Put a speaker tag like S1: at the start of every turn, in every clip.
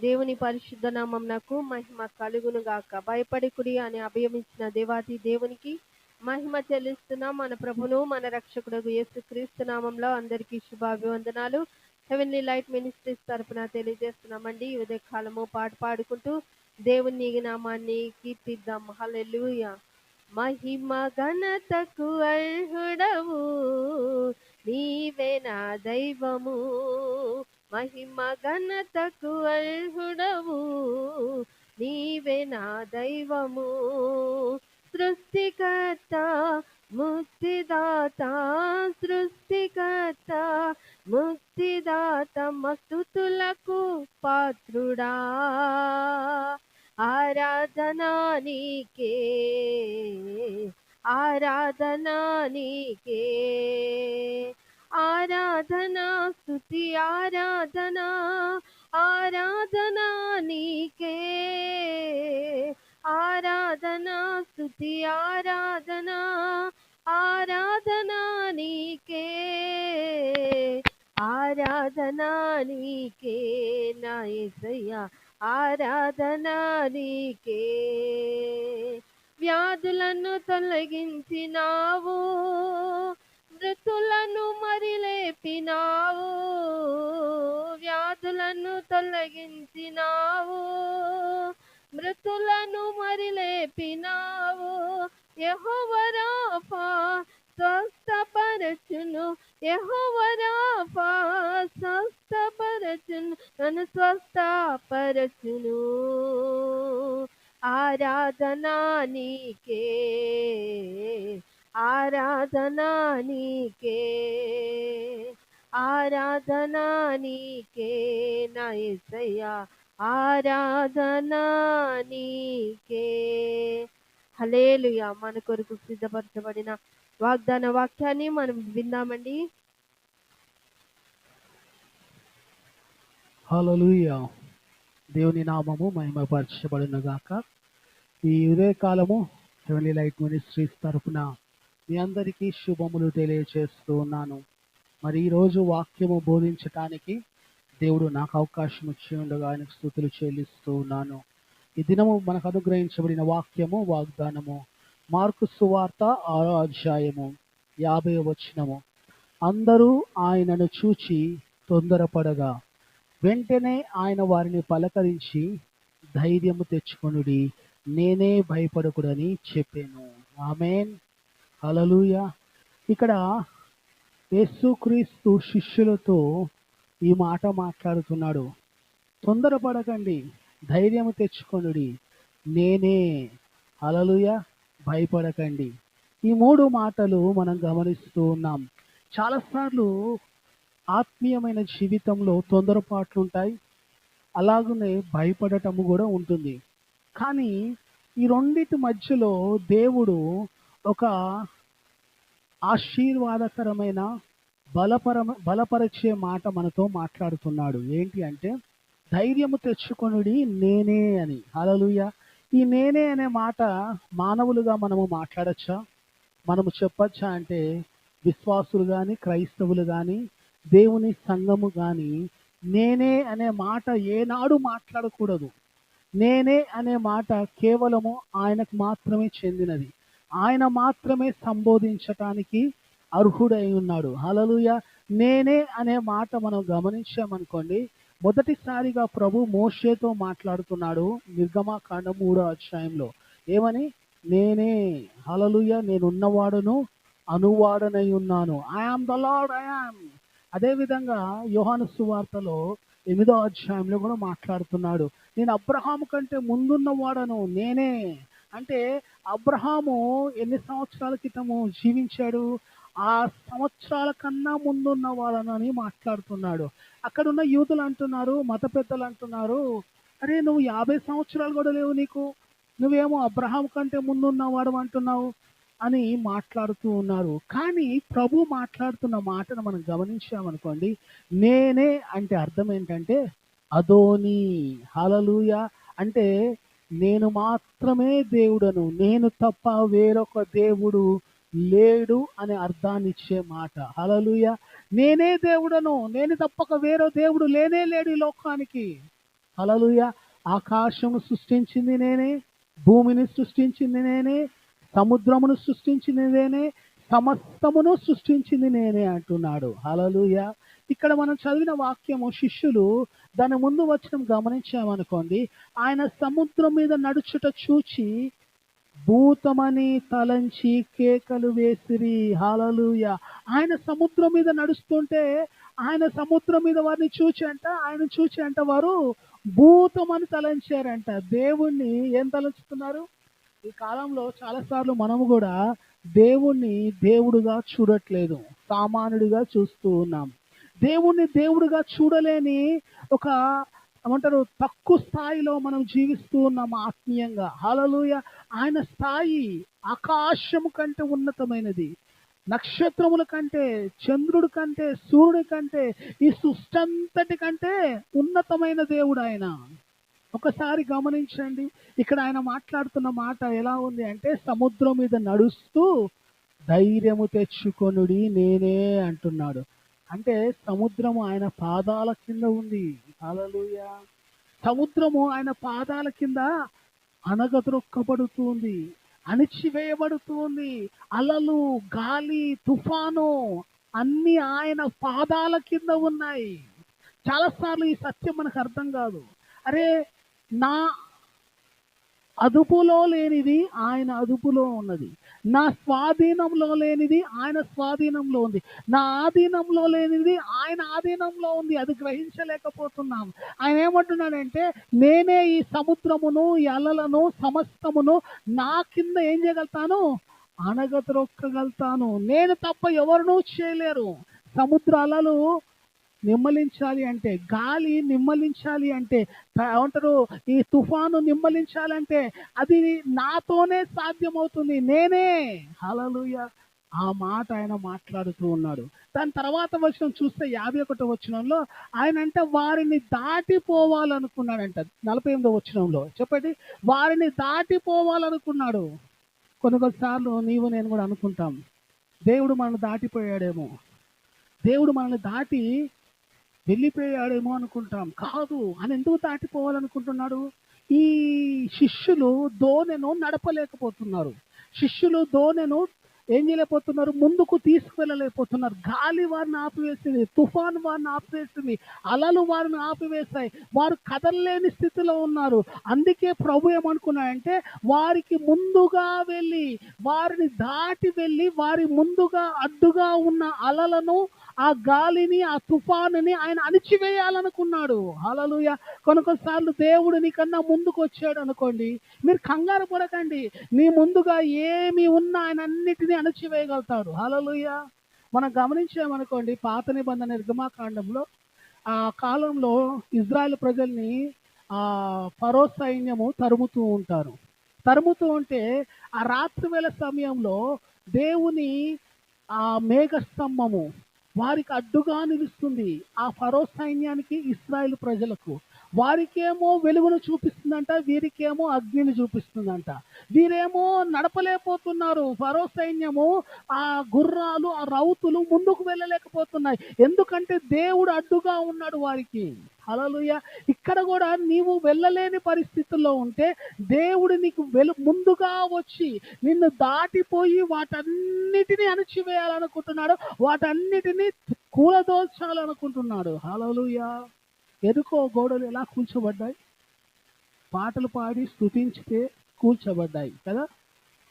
S1: దేవుని పరిశుద్ధ నామం నాకు మహిమ కలుగును గాక. భయపడికుడి అని అభియమించిన దేవాది దేవునికి మహిమ చెల్లిస్తున్నాం. మన ప్రభును మన రక్షకుడు యేసుక్రీస్తు నామంలో అందరికీ శుభాభివందనాలు. హెవెన్లీ లైట్ మినిస్ట్రీస్ తరపున తెలియజేస్తున్నామండి. ఈ ఉదయ కాలము పాట పాడుకుంటూ దేవుని నామాన్ని కీర్తిద్దాం. హల్లెలూయా. మహిమ ఘనతకు అర్హుడవు. నీవే నా దైవము. మహిమ ఘనతకు అర్హుడవు. నీవే నా దైవము. సృష్టికర్త ముక్తిదాత సృష్టికర్త ముక్తిదాత మస్తుతులకు పాత్రుడా. ఆరాధనా నీకే. ఆరాధనా నీకే. ఆరాధనా స్థుతి ఆరాధనా ఆరాధనా నీకే. ఆరాధనా స్థుతి ఆరాధనా ఆరాధనా నీకే. ఆరాధనా నీకే నా యేసయ్యా ఆరాధనా నీకే. వ్యాధులను తొలగించినావు మృతులను మరి లేపినావు వ్యాధులను తొలగించినావు. మృతులను మరి లేపినావు యహోవరాఫా స్వస్థపరచును. యహోవరాఫా స్వస్థపరచును. నన్ను స్వస్థపరచును. ఆరాధనా నీకే. ఆరాధనా నీకే ఆరాధనా నీకే నా ఆరాధనా నీకే. హలేలుయా మన కొరకు సిద్ధపరచబడిన వాగ్దాన వాక్యాన్ని మనం విందామండి
S2: హల్లెలూయా. దేవుని నామము మహిమపరచబడును గాక ఈ ఉదయకాలము హెవెన్లీ లైట్ మినిస్ట్రీస్ తరఫున మీ అందరికీ శుభములు తెలియజేస్తూ ఉన్నాను మరి ఈరోజు వాక్యము బోధించటానికి దేవుడు నాకు అవకాశం ఇచ్చి ఉండగా ఆయనకు స్థుతులు చెల్లిస్తూ ఉన్నాను ఈ దినము మనకు అనుగ్రహించబడిన వాక్యము వాగ్దానము మార్కు సువార్త ఆరో అధ్యాయము యాభై వచనము. అందరూ ఆయనను చూచి తొందరపడగా వెంటనే ఆయన వారిని పలకరించి ధైర్యము తెచ్చుకొనుడి నేనే భయపడకుడని చెప్పాను. ఆమెన్. అలలుయ ఇక్కడ యేసుక్రీస్తు శిష్యులతో ఈ మాట మాట్లాడుతున్నాడు. తొందరపడకండి ధైర్యం తెచ్చుకొనుడి. నేనే అలలుయ భయపడకండి. ఈ మూడు మాటలు మనం గమనిస్తూ ఉన్నాం. చాలాసార్లు ఆత్మీయమైన జీవితంలో తొందరపాట్లు ఉంటాయి అలాగనే భయపడటము కూడా ఉంటుంది. కానీ ఈ రెండింటి మధ్యలో దేవుడు ఒక ఆశీర్వాదకరమైన బలపర బలపరిచే మాట మనతో మాట్లాడుతున్నాడు. ఏంటి అంటే ధైర్యము తెచ్చుకొనుడి నేనే అని. హలలుయ ఈ నేనే అనే మాట మానవులుగా మనము మాట్లాడచ్చా? మనము చెప్పచ్చా అంటే విశ్వాసులు కానీ క్రైస్తవులు కానీ దేవుని సంఘము కానీ నేనే అనే మాట ఏనాడు మాట్లాడకూడదు. నేనే అనే మాట కేవలము ఆయనకు మాత్రమే చెందినది. ఆయన మాత్రమే సంబోధించటానికి అర్హుడై ఉన్నాడు. హలలుయ నేనే అనే మాట మనం గమనించామనుకోండి మొదటిసారిగా ప్రభు మోషేతో మాట్లాడుతున్నాడు నిర్గమాకాండ మూడో అధ్యాయంలో. ఏమని? నేనే హలలుయ నేనున్నవాడును అనువాడనై ఉన్నాను. ఐఆమ్ ద లాడ్ ఐఆమ్ అదేవిధంగా యోహాను సువార్తలో ఎనిమిదో అధ్యాయంలో కూడా మాట్లాడుతున్నాడు. నేను అబ్రహాము కంటే ముందున్న వాడను నేనే. అంటే అబ్రహాము ఎన్ని సంవత్సరాల క్రితము జీవించాడు? ఆ సంవత్సరాల కన్నా ముందున్న వాళ్ళను మాట్లాడుతున్నాడు. అక్కడ ఉన్న యూతులు అంటున్నారు మత పెద్దలు అంటున్నారు అరే నువ్వు యాభై సంవత్సరాలు కూడా లేవు నీకు. నువ్వేమో అబ్రహాం కంటే ముందున్నవాడు అంటున్నావు అని మాట్లాడుతూ ఉన్నారు. కానీ ప్రభు మాట్లాడుతున్న మాటను మనం గమనించామనుకోండి నేనే అంటే అర్థం ఏంటంటే అదోని హలలుయ. అంటే నేను మాత్రమే దేవుడను నేను తప్ప వేరొక దేవుడు లేడు అనే అర్థాన్ని ఇచ్చే మాట. హలలుయ నేనే దేవుడను నేను తప్పక వేరే దేవుడు లేనే లేడు ఈ లోకానికి. హలలుయ ఆకాశము సృష్టించింది నేనే భూమిని సృష్టించింది నేనే సముద్రమును సృష్టించింది నేనే సమస్తమును సృష్టించింది నేనే అంటున్నాడు. హలలుయ ఇక్కడ మనం చదివిన వాక్యము శిష్యులు దాని ముందు వచ్చిన గమనించామనుకోండి ఆయన సముద్రం మీద నడుచుట చూచి భూతమని తలంచి కేకలు వేసిరి హాలలుయ. ఆయన సముద్రం మీద నడుస్తుంటే ఆయన సముద్రం మీద వారిని చూచి అంట ఆయన చూచి అంట వారు భూతమని తలంచారంట. దేవుణ్ణి ఏం తలంచుతున్నారు? ఈ కాలంలో చాలాసార్లు మనము కూడా దేవుణ్ణి దేవుడుగా చూడట్లేదు సామాన్యుడిగా చూస్తూ ఉన్నాం. దేవుణ్ణి దేవుడుగా చూడలేని ఒక ఏమంటారు తక్కువ స్థాయిలో మనం జీవిస్తూ ఉన్నాం ఆత్మీయంగా. హలలుయ ఆయన స్థాయి ఆకాశము కంటే ఉన్నతమైనది. నక్షత్రముల కంటే చంద్రుడి కంటే సూర్యుడి కంటే ఈ సృష్టంతటి కంటే ఉన్నతమైన దేవుడు ఆయన. ఒకసారి గమనించండి ఇక్కడ ఆయన మాట్లాడుతున్న మాట ఎలా ఉంది అంటే సముద్రం మీద నడుస్తూ ధైర్యము తెచ్చుకొనుడి నేనే అంటున్నాడు. అంటే సముద్రము ఆయన పాదాల కింద ఉంది. అలలుయ సముద్రము ఆయన పాదాల కింద అనగద్రొక్కబడుతుంది అణిచివేయబడుతుంది. అలలు గాలి తుఫాను అన్ని ఆయన పాదాల కింద ఉన్నాయి. చాలాసార్లు ఈ సత్యం మనకు అర్థం కాదు. అరే నా అదుపులో లేనిది ఆయన అదుపులో ఉన్నది. నా స్వాధీనంలో లేనిది ఆయన స్వాధీనంలో ఉంది. నా ఆధీనంలో లేనిది ఆయన ఆధీనంలో ఉంది. అది గ్రహించలేకపోతున్నాం. ఆయన ఏమంటున్నాడంటే నేనే ఈ సముద్రమును ఈ అలలను సమస్తమును నా కింద ఏం చేయగలుగుతాను? అనగతరొక్కగలుగుతాను నేను తప్ప ఎవరునూ చేయలేరు. సముద్ర అలలు నిమ్మలించాలి అంటే గాలి నిమ్మలించాలి అంటే ఏమంటారు ఈ తుఫాను నిమ్మలించాలంటే అది నాతోనే సాధ్యమవుతుంది నేనే. హలలుయ ఆ మాట ఆయన మాట్లాడుతూ ఉన్నాడు. దాని తర్వాత వచనం చూస్తే యాభై ఒకటో వచనంలో ఆయన అంటే వారిని దాటిపోవాలనుకున్నాడంట. నలభై ఎనిమిదో వచనంలో. చెప్పండి. వారిని దాటిపోవాలనుకున్నాడు. కొన్ని కొన్నిసార్లు నీవు నేను కూడా అనుకుంటాం. దేవుడు మనల్ని దాటిపోయాడేమో. దేవుడు మనల్ని దాటి వెళ్ళిపోయాడేమో అనుకుంటాం. కాదు అని ఎందుకు దాటిపోవాలనుకుంటున్నాడు? ఈ శిష్యులు దోణెను నడపలేకపోతున్నారు. శిష్యులు దోణెను ఏం చేయలేకపోతున్నారు? ముందుకు తీసుకువెళ్ళలేకపోతున్నారు. గాలి వారిని ఆపివేసింది తుఫాన్ వారిని ఆపివేసింది అలలు వారిని ఆపివేశాయి. వారు కదలలేని స్థితిలో ఉన్నారు. అందుకే ప్రభు ఏమనుకున్నాడంటే వారికి ముందుగా వెళ్ళి వారిని దాటి వెళ్ళి వారి ముందుగా అడ్డుగా ఉన్న అలలను ఆ గాలిని ఆ తుఫానుని ఆయన అణిచివేయాలనుకున్నాడు. హలలుయ కొన్ని దేవుడు నీకన్నా ముందుకు వచ్చాడు అనుకోండి మీరు కంగారు పడకండి. నీ ముందుగా ఏమి ఉన్నా ఆయన అన్నిటినీ అణచివేయగలుగుతాడు. హలలుయ మనం గమనించామనుకోండి పాత నిబంధన నిర్గమాకాండంలో ఆ కాలంలో ఇజ్రాయెల్ ప్రజల్ని ఆ సైన్యము తరుముతూ ఉంటారు. తరుముతూ ఉంటే ఆ రాత్రి వేళ సమయంలో దేవుని ఆ మేఘస్తంభము వారికి అడ్డుగా నిలుస్తుంది ఆ ఫరో సైన్యానికి ఇస్రాయేల్ ప్రజలకు. వారికేమో వెలుగును చూపిస్తుందంట వీరికేమో అగ్నిని చూపిస్తుందంట. వీరేమో నడపలేకపోతున్నారు. ఫరో సైన్యము ఆ గుర్రాలు ఆ రౌతులు ముందుకు వెళ్ళలేకపోతున్నాయి. ఎందుకంటే దేవుడు అడ్డుగా ఉన్నాడు వారికి. అలలుయ ఇక్కడ కూడా నీవు వెళ్ళలేని పరిస్థితుల్లో ఉంటే దేవుడు నీకు వెలు ముందుగా వచ్చి నిన్ను దాటిపోయి వాటన్నిటినీ అణచివేయాలనుకుంటున్నాడు. వాటన్నిటినీ కూలదోల్చాలనుకుంటున్నాడు. హలలుయా ఎరుకో గోడలు ఎలా కూల్చబడ్డాయి? పాటలు పాడి స్థుతించితే కూల్చబడ్డాయి కదా?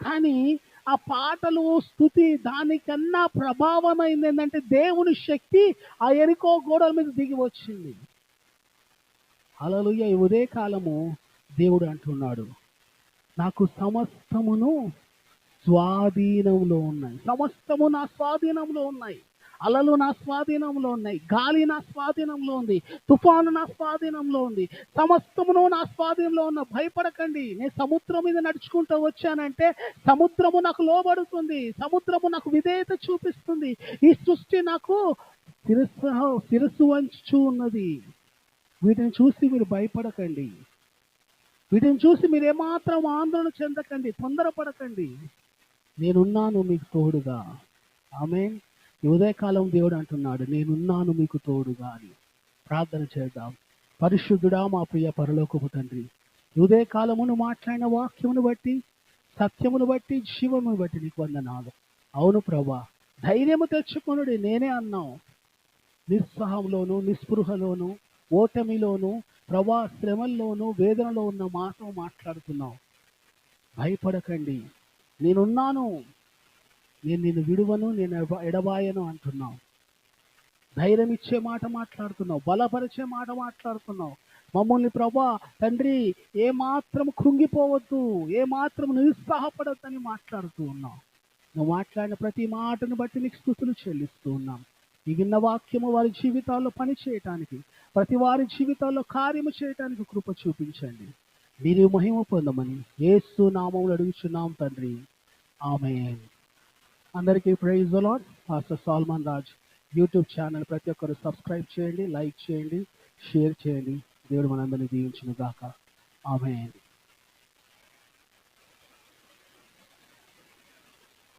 S2: కానీ ఆ పాటలు స్థుతి దానికన్నా ప్రభావమైంది ఏంటంటే దేవుని శక్తి ఆ ఎరుకో గోడల మీద దిగి వచ్చింది. అలలుయ ఉదయ కాలము దేవుడు అంటున్నాడు. నాకు సమస్తమును స్వాధీనంలో ఉన్నాయి. సమస్తము నా స్వాధీనంలో ఉన్నాయి. అలలు నా స్వాధీనంలో ఉన్నాయి. గాలి నా స్వాధీనంలో ఉంది. తుఫాను నా స్వాధీనంలో ఉంది. సమస్తమును నా స్వాధీనంలో ఉన్న భయపడకండి. నేను సముద్రం మీద నడుచుకుంటూ వచ్చానంటే సముద్రము నాకు లోబడుతుంది. సముద్రము నాకు విధేయత చూపిస్తుంది. ఈ సృష్టి నాకు శిరస్సు శిరస్సు వంచు ఉన్నది. వీటిని చూసి మీరు భయపడకండి. వీటిని చూసి మీరు ఏమాత్రం ఆందోళన చెందకండి. తొందరపడకండి. నేనున్నాను మీకు తోడుగా. ఆమె ఉదయకాలం దేవుడు అంటున్నాడు నేనున్నాను మీకు తోడుగా అని ప్రార్థన చేద్దాం. పరిశుద్ధుడా మా ప్రియ పరలోకపు తండ్రి ఉదయకాలమును మాట్లాడిన వాక్యమును బట్టి సత్యమును బట్టి జీవమును బట్టి నీకు వందనాలు. అవును ప్రభా ధైర్యము తెచ్చుకొనుడి నేనే అన్నావు నిస్సహంలోను నిస్పృహలోను ఓటమిలోను ప్రభా శ్రమల్లోను వేదనలో ఉన్న మాతో మాట్లాడుతున్నావు భయపడకండి. నేనున్నాను. నేను నిన్ను విడువను నేను ఎడబాయను అంటున్నావు. ధైర్యం ఇచ్చే మాట మాట్లాడుతున్నావు బలపరిచే మాట మాట్లాడుతున్నావు. మమ్మల్ని ప్రభా తండ్రి ఏమాత్రం కృంగిపోవద్దు ఏ మాత్రం నిరుత్సాహపడద్దని మాట్లాడుతూ ఉన్నావు. నువ్వు మాట్లాడిన ప్రతి మాటను బట్టి నీకు స్థుతులు చెల్లిస్తూ ఉన్నాం. ఈ వాక్యము వారి జీవితాల్లో పని చేయటానికి ప్రతి వారి జీవితాల్లో కార్యము చేయటానికి కృప చూపించండి. మీరు మహిమ పొందమని ఏసు నామములు అడుగుచున్నాం తండ్రి. ఆమె అందరికీ prize allot pastor Salman Raj YouTube channel ప్రతి ఒక్కరు సబ్స్క్రైబ్ చేయండి లైక్ చేయండి షేర్ చేయండి. దేవుడు మనందరినీ దీవించిన గాక. ఆమె